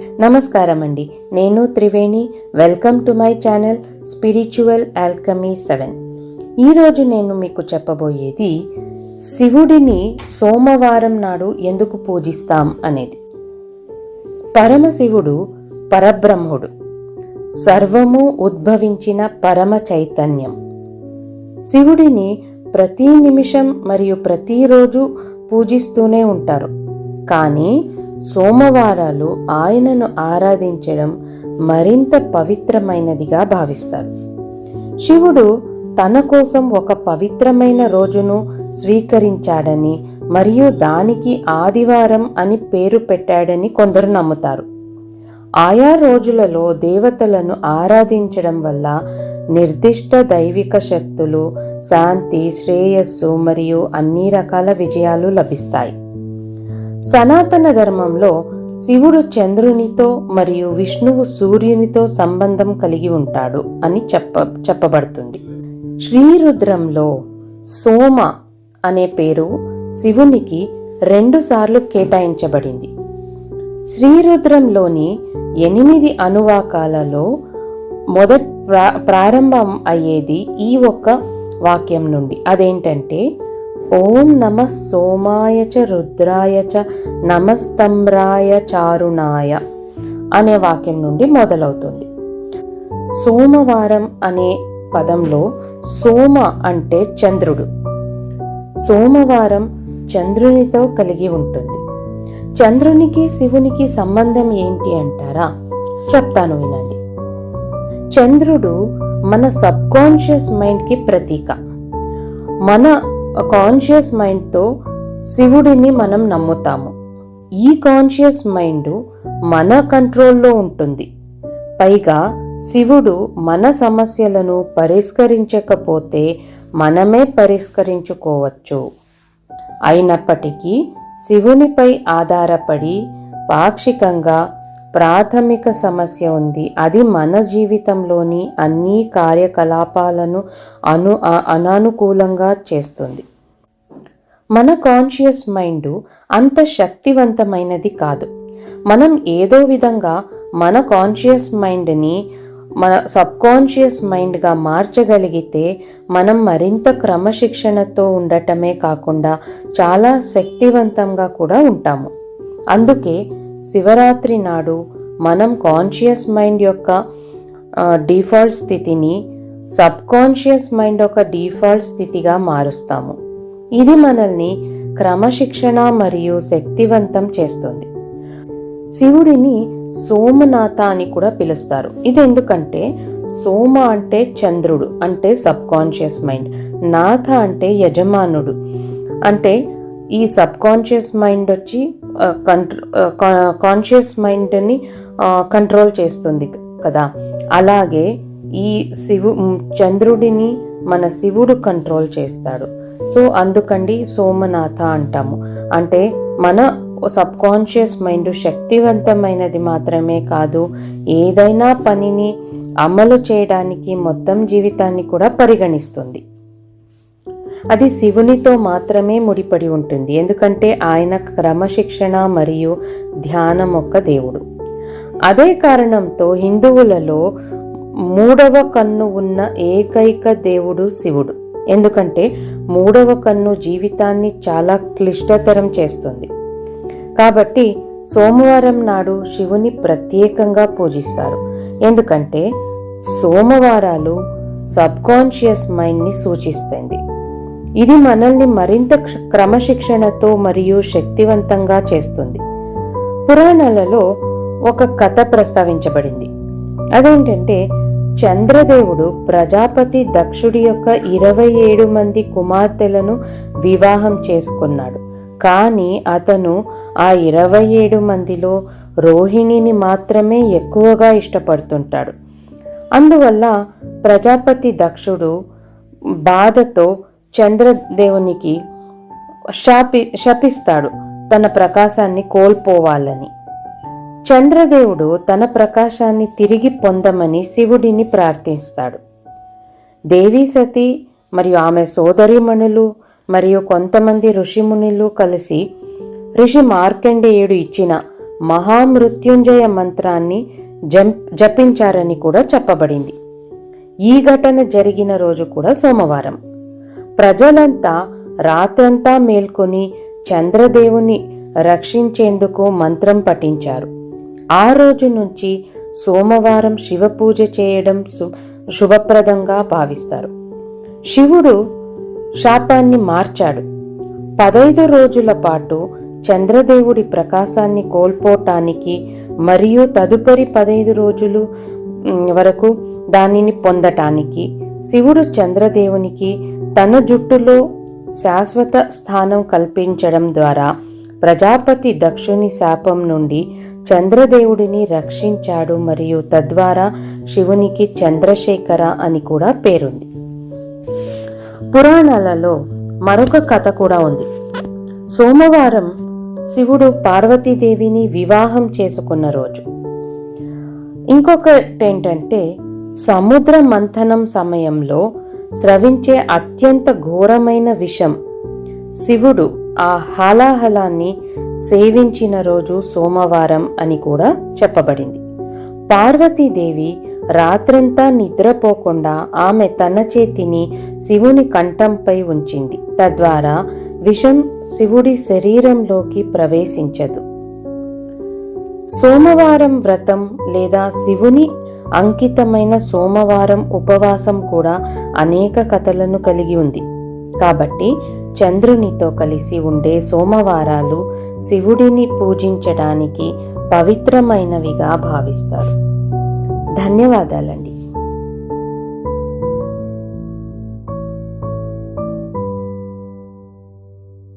నమస్కారం అండి నేను Triveni. Welcome to my channel spiritual alchemy seven. ఈరోజు నేను మీకు చెప్పబోయేది శివుడిని సోమవారం నాడు ఎందుకు పూజిస్తాం అనేది. పరమశివుడు పరబ్రహ్ముడు. సర్వము ఉద్భవించిన పరమ చైతన్యం. శివుడిని ప్రతి నిమిషం మరియు ప్రతిరోజు పూజిస్తూనే ఉంటారు. కానీ సోమవారాలు ఆయనను ఆరాధించడం మరింత పవిత్రమైనదిగా భావిస్తారు. శివుడు తన కోసం ఒక పవిత్రమైన రోజును స్వీకరించాడని మరియు దానికి ఆదివారం అని పేరు పెట్టాడని కొందరు నమ్ముతారు. ఆయా రోజులలో దేవతలను ఆరాధించడం వల్ల నిర్దిష్ట దైవిక శక్తులు శాంతి శ్రేయస్సు మరియు అన్ని రకాల విజయాలు లభిస్తాయి. సనాతన ధర్మంలో శివుడు చంద్రునితో మరియు విష్ణువు సూర్యునితో సంబంధం కలిగి ఉంటాడు అని చెప్ప చెప్పబడుతుంది. శ్రీరుద్రంలో సోమ అనే పేరు శివునికి రెండుసార్లు కేటాయించబడింది. శ్రీరుద్రంలోని ఎనిమిది అనువాకాలలో మొదట ప్రా ప్రారంభం అయ్యేది ఈ ఒక్క వాక్యం నుండి. అదేంటంటే ఓం నమ సోమాయ చ రుద్రాయ చ నమస్తంభ్రాయ చారుణాయ అనే వాక్యం నుండి మొదలవుతుంది. సోమవారం అనే పదంలో సోమ అంటే చంద్రుడు. సోమవారం చంద్రునితో కలిగి ఉంటుంది. చంద్రునికి శివునికి సంబంధం ఏంటి అంటారా? చెప్తాను వినండి. చంద్రుడు మన సబ్కాన్షియస్ మైండ్కి ప్రతీక. మన కాన్షియస్ మైండ్తో శివుడిని మనం నమ్ముతాము. ఈ కాన్షియస్ మైండ్ మన కంట్రోల్లో ఉంటుంది. పైగా శివుడు మన సమస్యలను పరిష్కరించకపోతే మనమే పరిష్కరించుకోవచ్చు. అయినప్పటికీ శివునిపై ఆధారపడి పాక్షికంగా ప్రాథమిక సమస్య ఉంది. అది మన జీవితంలోని అన్ని కార్యకలాపాలను అను అనానుకూలంగా చేస్తుంది. మన కాన్షియస్ మైండ్ అంత శక్తివంతమైనది కాదు. మనం ఏదో విధంగా మన కాన్షియస్ మైండ్ని మన సబ్ కాన్షియస్ మైండ్గా మార్చగలిగితే మనం మరింత క్రమశిక్షణతో ఉండటమే కాకుండా చాలా శక్తివంతంగా కూడా ఉంటాము. అందుకే శివరాత్రి నాడు మనం కాన్షియస్ మైండ్ యొక్క డిఫాల్ట్ స్థితిని సబ్ కాన్షియస్ మైండ్ యొక్క డిఫాల్ట్ స్థితిగా మారుస్తాము. ఇది మనల్ని క్రమశిక్షణ మరియు శక్తివంతం చేస్తుంది. శివుడిని సోమనాథ అని కూడా పిలుస్తారు. ఇది ఎందుకంటే సోమ అంటే చంద్రుడు అంటే సబ్ కాన్షియస్ మైండ్ నాథ అంటే యజమానుడు. అంటే ఈ సబ్ కాన్షియస్ మైండ్ వచ్చి కంట్రో కాన్షియస్ మైండ్ని కంట్రోల్ చేస్తుంది కదా. అలాగే ఈ శివు చంద్రుడిని మన శివుడు కంట్రోల్ చేస్తాడు. సో అందుకండి సోమనాథ అంటాము. అంటే మన సబ్ కాన్షియస్ మైండ్ శక్తివంతమైనది మాత్రమే కాదు ఏదైనా పనిని అమలు చేయడానికి మొత్తం జీవితాన్ని కూడా పరిగణిస్తుంది. అది శివునితో మాత్రమే ముడిపడి ఉంటుంది. ఎందుకంటే ఆయన క్రమశిక్షణ మరియు ధ్యానం ఒక్క దేవుడు. అదే కారణంతో హిందువులలో మూడవ కన్ను ఉన్న ఏకైక దేవుడు శివుడు. ఎందుకంటే మూడవ కన్ను జీవితాన్ని చాలా క్లిష్టతరం చేస్తుంది. కాబట్టి సోమవారం నాడు శివుని ప్రత్యేకంగా పూజిస్తారు. ఎందుకంటే సోమవారాలు సబ్కాన్షియస్ మైండ్ని సూచిస్తుంది. ఇది మనల్ని మరింత క్రమశిక్షణతో మరియు శక్తివంతంగా చేస్తుంది. పురాణాలలో ఒక కథ ప్రస్తావించబడింది. అదేంటంటే చంద్రదేవుడు ప్రజాపతి దక్షుడి యొక్క ఇరవై ఏడు మంది కుమార్తెలను వివాహం చేసుకున్నాడు. కానీ అతను ఆ ఇరవై ఏడు మందిలో రోహిణిని మాత్రమే ఎక్కువగా ఇష్టపడుతుంటాడు. అందువల్ల ప్రజాపతి దక్షుడు బాధతో చంద్రదేవునికి శాపి శపిస్తాడు. తన ప్రకాశాన్ని కోల్పోవాలని. చంద్రదేవుడు తన ప్రకాశాన్ని తిరిగి పొందమని శివుడిని ప్రార్థిస్తాడు. దేవీ సతి మరియు ఆమె సోదరిమణులు మరియు కొంతమంది ఋషిమునులు కలిసి ఋషి మార్కండేయుడు ఇచ్చిన మహామృత్యుంజయ మంత్రాన్ని జం జపించారని కూడా చెప్పబడింది. ఈ ఘటన జరిగిన రోజు కూడా సోమవారం. ప్రజలంతా రాత్రంతా మేల్కొని చంద్రదేవుని రక్షించేందుకు మంత్రం పఠించారు. ఆ రోజు నుంచి సోమవారం శివపూజ చేయడం సు శుభప్రదంగా భావిస్తారు. శివుడు శాపాన్ని మార్చాడు. పదైదు రోజుల పాటు చంద్రదేవుడి ప్రకాశాన్ని కోల్పోటానికి మరియు తదుపరి పదైదు రోజులు వరకు దానిని పొందటానికి శివుడు చంద్రదేవునికి తన జుట్టులో శాశ్వత స్థానం కల్పించడం ద్వారా ప్రజాపతి దక్షుని శాపం నుండి చంద్రదేవుడిని రక్షించాడు మరియు తద్వారా శివునికి చంద్రశేఖర అని కూడా పేరుంది. పురాణాలలో మరొక కథ కూడా ఉంది. సోమవారం శివుడు పార్వతీదేవిని వివాహం చేసుకున్న రోజు. ఇంకొకటి ఏంటంటే సముద్ర మంథనం సమయంలో స్రవించే అత్యంత ఘోరమైన విషం. శివుడు ఆ హాలాహలాన్ని సేవించిన రోజు సోమవారం అని కూడా చెప్పబడింది. పార్వతీదేవి రాత్రంతా నిద్రపోకుండా ఆమె తన చేతిని శివుని కంఠంపై ఉంచింది. తద్వారా విషం శివుడి శరీరంలోకి ప్రవేశించదు. సోమవారం వ్రతం లేదా శివుని అంకితమైన సోమవారం ఉపవాసం కూడా అనేక కథలను కలిగి ఉంది. కాబట్టి చంద్రునితో కలిసి ఉండే సోమవారాలు శివుడిని పూజించడానికి పవిత్రమైనవిగా భావిస్తారు. ధన్యవాదాలండి.